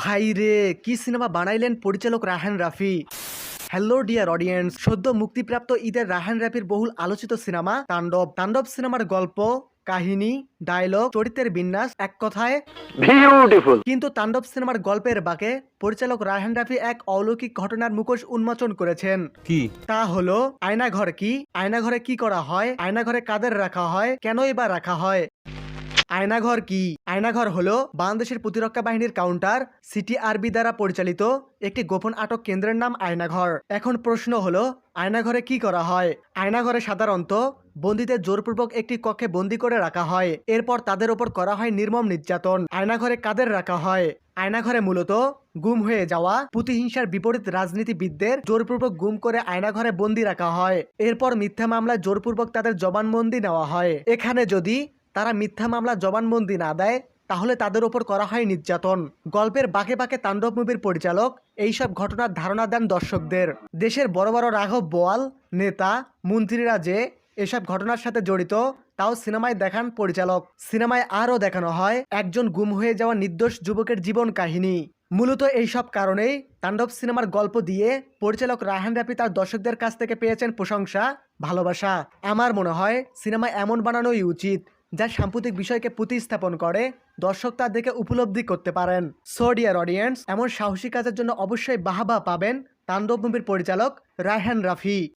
ভাই রে কি সিনেমা বানাইলেন পরিচালক Raihan Rafi? Hello dear audience সদ্য মুক্তিপ্রাপ্ত ঈদের রাহান রাফির বহুল আলোচিত সিনেমা তাণ্ডব। তাণ্ডব সিনেমার গল্প কাহিনী ডায়লগ চরিত্রের বিন্যাস এক কথায় বিউটিফুল কিন্তু তাণ্ডব সিনেমার গল্পের বাঁকে পরিচালক রায়হান রাফি এক অলৌকিক ঘটনার মুখোশ উন্মোচন করেছেন। কি? তা হলো আয়নাঘর কি? আয়নাঘরে কি করা হয়? আয়নাঘরে কাদের রাখা হয়? কেনই বা রাখা হয়? আয়নাঘর কি? আয়নাঘর হল বাংলাদেশের প্রতিরক্ষা বাহিনীর কাউন্টার সিটিআরবি দ্বারা পরিচালিত একটি গোপন আটক কেন্দ্রের নাম আয়নাঘর। এখন প্রশ্ন হলো, আয়নাঘরে কি করা হয়? আয়নাঘরে সাধারণত বন্দীদের জোরপূর্বক একটি কক্ষে বন্দি করে রাখা হয়। এরপর তাদের ওপর করা হয় নির্মম নির্যাতন। আয়নাঘরে কাদের রাখা হয়? আয়নাঘরে মূলত গুম হয়ে যাওয়া, প্রতিহিংসার বিপরীত রাজনীতিবিদদের জোরপূর্বক গুম করে আয়নাঘরে বন্দি রাখা হয়। এরপর মিথ্যা মামলায় জোরপূর্বক তাদের জবানবন্দি নেওয়া হয়। এখানে যদি তারা মিথ্যা মামলা জবানবন্দি না দেয়, তাহলে তাদের ওপর করা হয় নির্যাতন। গল্পের বাঁকে বাঁকে তাণ্ডব মুভির পরিচালক এইসব ঘটনার ধারণা দেন দর্শকদের। দেশের বড় বড় রাঘব বোয়াল, নেতা, মন্ত্রীরা যে এসব ঘটনার সাথে জড়িত, তাও সিনেমায় দেখান পরিচালক। সিনেমায় আরও দেখানো হয় একজন গুম হয়ে যাওয়া নির্দোষ যুবকের জীবন কাহিনী। মূলত এইসব কারণেই তাণ্ডব সিনেমার গল্প দিয়ে পরিচালক রাহান রাফি তার দর্শকদের কাছ থেকে পেয়েছেন প্রশংসা, ভালোবাসা। আমার মনে হয় সিনেমা এমন বানানোই উচিত যা সাম্প্রতিক বিষয়কে প্রতিস্থাপন করে, দর্শক তার দেখে উপলব্ধি করতে পারেন। সোডিয়ার অডিয়েন্স এমন সাহসী কাজের জন্য অবশ্যই বাহাবা পাবেন তাণ্ডব মুভির পরিচালক রায়হান রাফি।